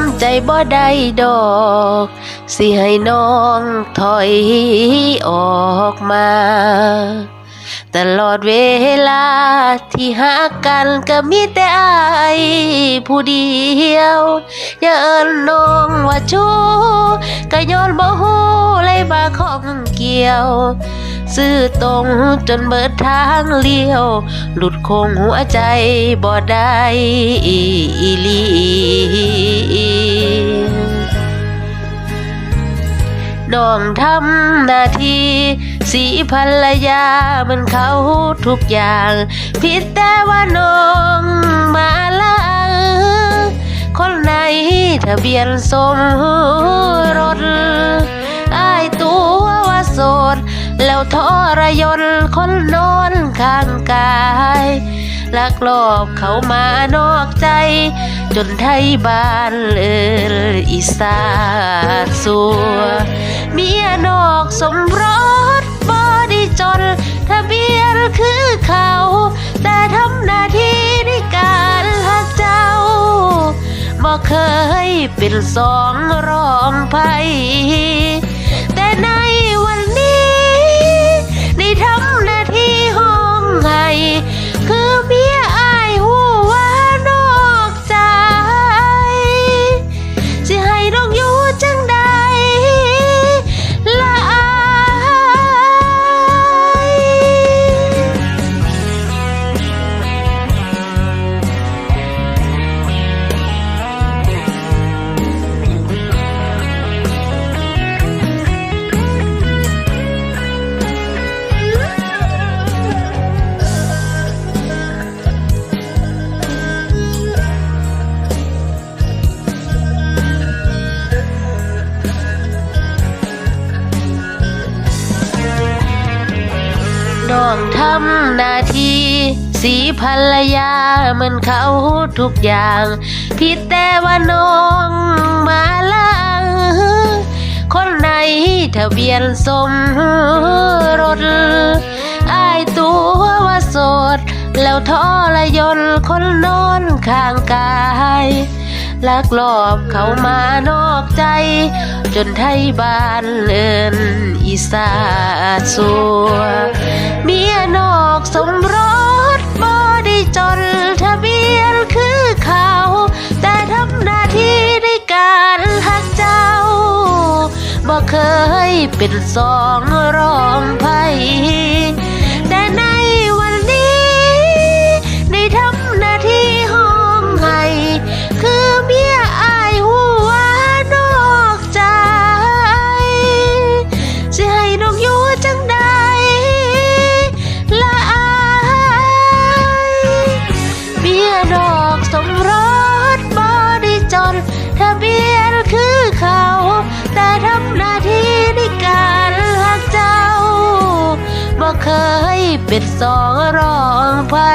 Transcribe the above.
ำใจบ่ได้ดอก สิให้น้องถอยออกมา ตลอดเวลาที่หากันก็มีแต่อายผู้เดียว อย่าเอิ้นน้องว่าชู้ก็ย้อนบ่ฮู้เลยบาของเกี่ยว ซื่อตรงจนเบิดทางเลี้ยว หลุดคงหัวใจบ่ได้อีลีน้องทำหน้าที่สีภรรยาเหมันเขาทุกอย่าง ผิดแต่ว่าน้องมาลังคนไหนทะเบียนสมรส แล้วทรยนคนนอนข้างกายลักลอบเขามานอกใจ จนไทยบ้านเอออีสานสัวเมียนอกสมรสบอดีจน ทะเบียนคือเขา แต่ทำหน้าที่ในการหักเจ้าบ่เคยเป็นสองรองไผ องทำหน้าที่ สีภรรยาเหมือนเขาทุกอย่างผิดแต่ว่าน้องมาลังคนไหนทะเบียนสมรสอายตัวว่าโสด แล้วทรยนคนนอนข้างกาย ลักลอบเขามานอกใจ จนไทยบ้านเลินอีสาสัวเมียนอกสมรสบ่ได้จนทะเบียนคือเขา แต่ทำหน้าที่ในการหักเจ้าบ่เคยเป็นสองรองไผ เคยเป็นสองรองไพ่